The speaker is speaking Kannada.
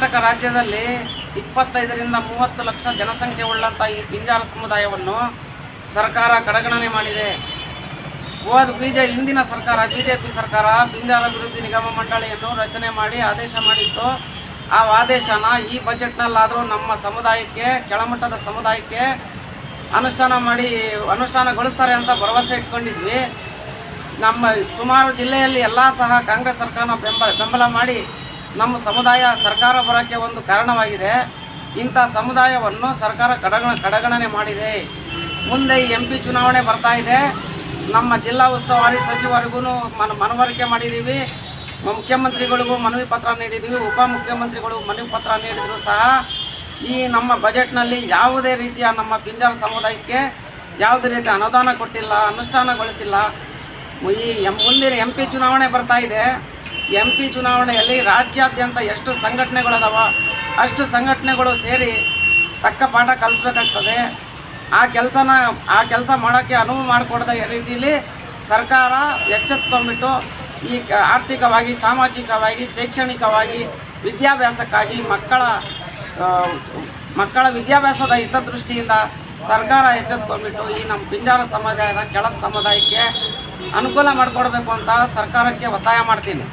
ಕರ್ನಾಟಕ ರಾಜ್ಯದಲ್ಲಿ ಇಪ್ಪತ್ತೈದರಿಂದ ಮೂವತ್ತು ಲಕ್ಷ ಜನಸಂಖ್ಯೆ ಉಳ್ಳಂಥ ಈ ಪಿಂಜಾರ ಸಮುದಾಯವನ್ನು ಸರ್ಕಾರ ಕಡೆಗಣನೆ ಮಾಡಿದೆ. ಹೋದ ಬಿ ಹಿಂದಿನ ಸರ್ಕಾರ ಬಿ ಜೆ ಪಿ ಸರ್ಕಾರ ಪಿಂಜಾರ ಅಭಿವೃದ್ಧಿ ನಿಗಮ ಮಂಡಳಿಯನ್ನು ರಚನೆ ಮಾಡಿ ಆದೇಶ ಮಾಡಿತ್ತು. ಆ ಆದೇಶನ ಈ ಬಜೆಟ್ನಲ್ಲಾದರೂ ನಮ್ಮ ಸಮುದಾಯಕ್ಕೆ, ಕೆಳಮಟ್ಟದ ಸಮುದಾಯಕ್ಕೆ ಅನುಷ್ಠಾನ ಮಾಡಿ, ಅನುಷ್ಠಾನಗೊಳಿಸ್ತಾರೆ ಅಂತ ಭರವಸೆ ಇಟ್ಕೊಂಡಿದ್ವಿ. ನಮ್ಮ ಸುಮಾರು ಜಿಲ್ಲೆಯಲ್ಲಿ ಎಲ್ಲ ಸಹ ಕಾಂಗ್ರೆಸ್ ಸರ್ಕಾರನ ಬೆಂಬಲ ಬೆಂಬಲ ಮಾಡಿ ನಮ್ಮ ಸಮುದಾಯ ಸರ್ಕಾರ ಬರೋಕ್ಕೆ ಒಂದು ಕಾರಣವಾಗಿದೆ. ಇಂಥ ಸಮುದಾಯವನ್ನು ಸರ್ಕಾರ ಕಡಗಣ, ಕಡೆಗಣನೆ ಮಾಡಿದೆ. ಮುಂದೆ ಎಂ ಪಿ ಚುನಾವಣೆ ಬರ್ತಾ ಇದೆ. ನಮ್ಮ ಜಿಲ್ಲಾ ಉಸ್ತುವಾರಿ ಸಚಿವರಿಗೂ ಮನ, ಮನವರಿಕೆ ಮಾಡಿದ್ದೀವಿ. ಮುಖ್ಯಮಂತ್ರಿಗಳಿಗೂ ಮನವಿ ಪತ್ರ ನೀಡಿದ್ದೀವಿ. ಉಪಮುಖ್ಯಮಂತ್ರಿಗಳು ಮನವಿ ಪತ್ರ ನೀಡಿದರೂ ಸಹ. ಈ ನಮ್ಮ ಬಜೆಟ್ನಲ್ಲಿ ಯಾವುದೇ ರೀತಿಯ ನಮ್ಮ ಪಿಂಜಾರ ಸಮುದಾಯಕ್ಕೆ ಯಾವುದೇ ರೀತಿಯ ಅನುದಾನ ಕೊಟ್ಟಿಲ್ಲ, ಅನುಷ್ಠಾನಗೊಳಿಸಿಲ್ಲ. ಈ ಮುಂದಿನ ಎಂ ಪಿ ಚುನಾವಣೆ ಬರ್ತಾ ಇದೆ. ಎಂ ಪಿ ಚುನಾವಣೆಯಲ್ಲಿ ರಾಜ್ಯಾದ್ಯಂತ ಎಷ್ಟು ಸಂಘಟನೆಗಳದಾವ, ಅಷ್ಟು ಸಂಘಟನೆಗಳು ಸೇರಿ ತಕ್ಕ ಪಾಠ ಕಲಿಸ್ಬೇಕಾಗ್ತದೆ. ಆ ಕೆಲಸನ, ಆ ಕೆಲಸ ಮಾಡೋಕ್ಕೆ ಅನುವು ಮಾಡಿಕೊಡದ ರೀತಿಯಲ್ಲಿ ಸರ್ಕಾರ ಎಚ್ಚೆತ್ಕೊಂಡ್ಬಿಟ್ಟು ಈ ಆರ್ಥಿಕವಾಗಿ, ಸಾಮಾಜಿಕವಾಗಿ, ಶೈಕ್ಷಣಿಕವಾಗಿ, ವಿದ್ಯಾಭ್ಯಾಸಕ್ಕಾಗಿ ಮಕ್ಕಳ ಮಕ್ಕಳ ವಿದ್ಯಾಭ್ಯಾಸದ ಹಿತದೃಷ್ಟಿಯಿಂದ ಸರ್ಕಾರ ಎಚ್ಚೆತ್ಕೊಂಡ್ಬಿಟ್ಟು ಈ ನಮ್ಮ ಪಿಂಜಾರ ಸಮುದಾಯದ ಕೆಳ ಸಮುದಾಯಕ್ಕೆ ಅನುಕೂಲ ಮಾಡಿಕೊಡ್ಬೇಕು ಅಂತ ಸರ್ಕಾರಕ್ಕೆ ಒತ್ತಾಯ ಮಾಡ್ತೀನಿ.